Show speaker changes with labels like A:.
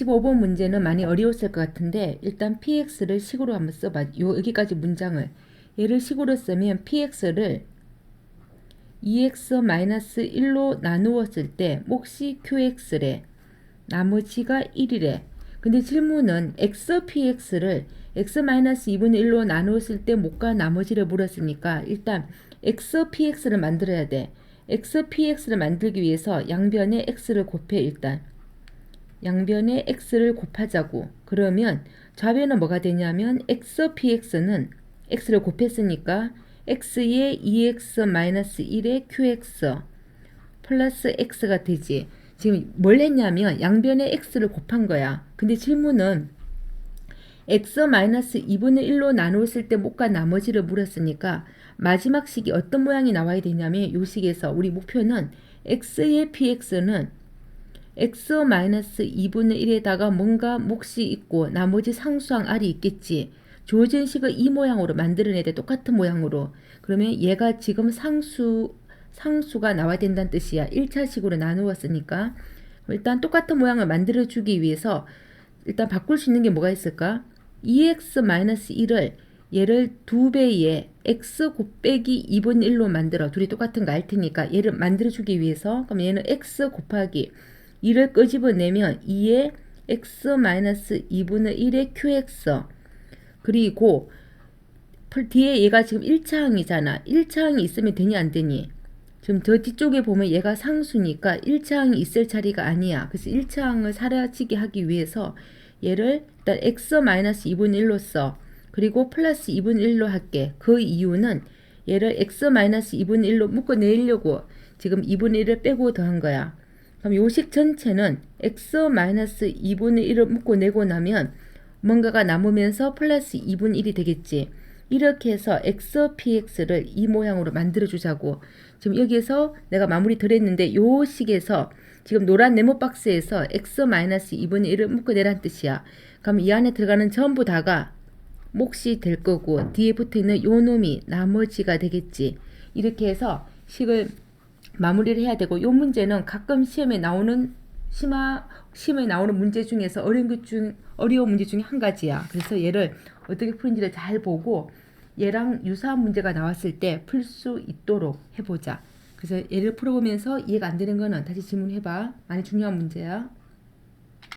A: 25번 문제는 많이 어려웠을 것 같은데 일단 px를 식으로 한번 써봐. 요 여기까지 문장을 얘를 식으로 쓰면 px를 2x-1로 나누었을 때 몫이 qx래. 나머지가 1이래. 근데 질문은 x px를 x-2분의 1로 나누었을 때 몫과 나머지를 물었으니까 일단 x px를 만들어야 돼. x px를 만들기 위해서 양변에 x를 곱해 일단. 양변에 x를 곱하자고. 그러면 좌변은 뭐가 되냐면 x px는 x를 곱했으니까 x에 2x-1의 qx 플러스 x가 되지. 지금 뭘 했냐면 양변에 x를 곱한 거야. 근데 질문은 x-2분의 1로 나누었을 때 몫과 나머지를 물었으니까 마지막 식이 어떤 모양이 나와야 되냐면 이 식에서 우리 목표는 x의 px는 x-2분의 1에다가 뭔가 몫이 있고 나머지 상수항 r이 있겠지. 주어진 식을 이 모양으로 만들어내야 돼. 똑같은 모양으로. 그러면 얘가 지금 상수 상수가 나와야 된다는 뜻이야. 1차식으로 나누었으니까. 일단 똑같은 모양을 만들어주기 위해서 일단 바꿀 수 있는 게 뭐가 있을까? 2x-1을 얘를 두 배의 x 곱빼기 2분의 1로 만들어. 둘이 똑같은 거 알 테니까 얘를 만들어주기 위해서 그럼 얘는 x 곱하기 2를 끄집어내면 2의 x-2분의 1의 qx 그리고 뒤에 얘가 지금 1차항이잖아. 1차항이 있으면 되니 안 되니? 지금 저 뒤쪽에 보면 얘가 상수니까 1차항이 있을 자리가 아니야. 그래서 1차항을 사라지게 하기 위해서 얘를 일단 x-2분의 1로 써. 그리고 플러스 2분의 1로 할게. 그 이유는 얘를 x-2분의 1로 묶어내려고 지금 2분의 1을 빼고 더한 거야. 그럼 요식 전체는 x-2분의 1을 묶어내고 나면 뭔가가 남으면서 플러스 2분의 1이 되겠지. 이렇게 해서 x, px를 이 모양으로 만들어 주자고. 지금 여기에서 내가 마무리 덜 했는데 요 식에서 지금 노란 네모 박스에서 x-2분의 1을 묶어 내란 뜻이야. 그럼 이 안에 들어가는 전부 다가 몫이 될 거고 뒤에 붙어있는 요 놈이 나머지가 되겠지. 이렇게 해서 식을 마무리를 해야 되고 요 문제는 가끔 시험에 나오는 심화 시험에 나오는 문제 중에서 어려운 것중 어려운 문제 중에 한 가지야. 그래서 얘를 어떻게 푸는지를 잘 보고 얘랑 유사한 문제가 나왔을 때 풀 수 있도록 해보자. 그래서 얘를 풀어보면서 이해가 안 되는 거는 다시 질문해봐. 많이 중요한 문제야.